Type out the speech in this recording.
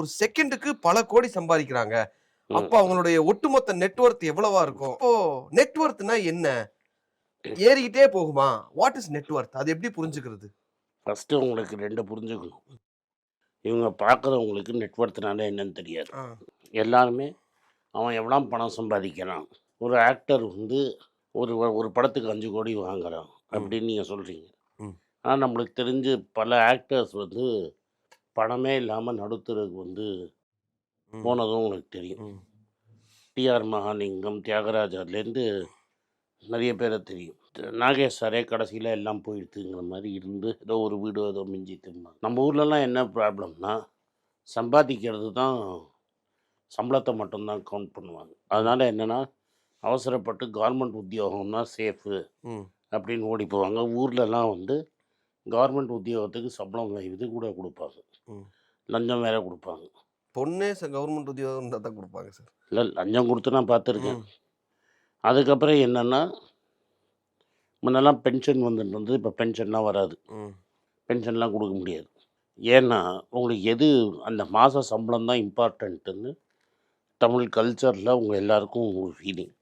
ஒரு செகண்டுக்கு பல கோடி சம்பாதிக்கிறாங்க. அப்ப அவங்களுடைய ஒட்டுமொத்த நெட்வொர்த் எவ்வளவா இருக்கும்? அப்போ நெட்வொர்த்னா என்ன? ஏறிக்கிட்டே போகுமா? வாட் இஸ் நெட்வொர்த் அது எப்படி புரிஞ்சுக்கிறது? ஃபஸ்ட்டு உங்களுக்கு ரெண்டு புரிஞ்சுக்கணும். இவங்க பார்க்குறவங்களுக்கு நெட்ஒர்க்னால என்னன்னு தெரியாது. எல்லாருமே அவன் எவ்வளோ பணம் சம்பாதிக்கிறான்? ஒரு ஆக்டர் வந்து ஒரு ஒரு படத்துக்கு அஞ்சு கோடி வாங்குறான் அப்படின்னு நீங்கள் சொல்கிறீங்க. ஆனால் நம்மளுக்கு தெரிஞ்சு பல ஆக்டர்ஸ் வந்து பணமே இல்லாமல் நடுத்தருக்கு வந்து போனதும் உங்களுக்கு தெரியும். டிஆர் மகாலிங்கம் தியாகராஜர்லேருந்து நிறைய பேரை தெரியும். நாகேஷ் சாரே கடைசியில் எல்லாம் போயிடுதுங்கிற மாதிரி இருந்து ஏதோ ஒரு வீடு ஏதோ மிஞ்சி திரும்ப நம்ம ஊர்லலாம் என்ன ப்ராப்ளம்னா சம்பாதிக்கிறது தான் சம்பளத்தை மட்டும்தான் கவுண்ட் பண்ணுவாங்க. அதனால் என்னென்னா அவசரப்பட்டு கவர்மெண்ட் உத்தியோகம்னா சேஃபு. அப்படின்னு ஓடி போவாங்க. ஊர்லலாம் வந்து கவர்மெண்ட் உத்தியோகத்துக்கு சம்பளம் இது கூட கொடுப்பாங்க. லஞ்சம் வேற கொடுப்பாங்க. பொண்ணே கவர்மெண்ட் உத்தியோகம் இருந்தா தான் கொடுப்பாங்க சார். இல்லை லஞ்சம் கொடுத்து நான் பார்த்துருக்கேன் அதுக்கப்புறம் என்னென்னா முன்னெல்லாம் பென்ஷன் வந்துட்டு இருந்தது இப்போ பென்ஷன்லாம் வராது. பென்ஷன்லாம் கொடுக்க முடியாது. ஏன்னா உங்களுக்கு எது அந்த மாத சம்பளம் தான் இம்பார்ட்டண்ட்டுன்னு தமிழ் கல்ச்சரில் உங்கள் எல்லாருக்கும் ஒரு ஃபீலிங்